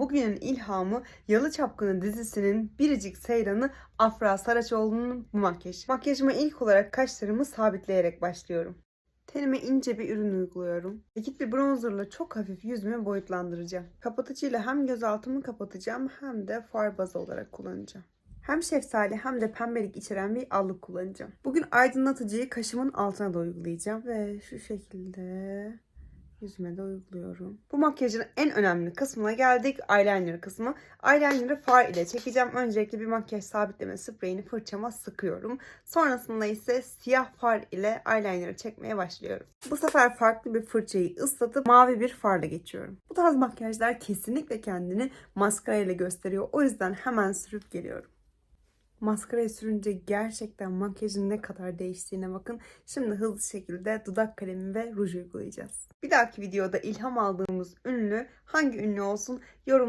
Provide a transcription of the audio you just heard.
Bugünün ilhamı Yalı Çapkını dizisinin biricik seyranı Afra Saraçoğlu'nun bu makyajı. Makyajıma ilk olarak kaşlarımı sabitleyerek başlıyorum. Tenime ince bir ürün uyguluyorum. Likit bir bronzerla çok hafif yüzümü boyutlandıracağım. Kapatıcıyla hem göz altımı kapatacağım hem de far bazı olarak kullanacağım. Hem şeftali hem de pembelik içeren bir allık kullanacağım. Bugün aydınlatıcıyı kaşımın altına da uygulayacağım. Ve şu şekilde yüzüme de uyguluyorum. Bu makyajın en önemli kısmına geldik. Eyeliner kısmı. Eyeliner'ı far ile çekeceğim. Öncelikle bir makyaj sabitleme spreyini fırçama sıkıyorum. Sonrasında ise siyah far ile eyeliner'ı çekmeye başlıyorum. Bu sefer farklı bir fırçayı ıslatıp mavi bir farla geçiyorum. Bu tarz makyajlar kesinlikle kendini maskara ile gösteriyor. O yüzden hemen sürüp geliyorum. Maskarayı sürünce gerçekten makyajın ne kadar değiştiğine bakın. Şimdi hızlı şekilde dudak kalemi ve ruj uygulayacağız. Bir dahaki videoda ilham aldığımız ünlü hangi ünlü olsun yorumlara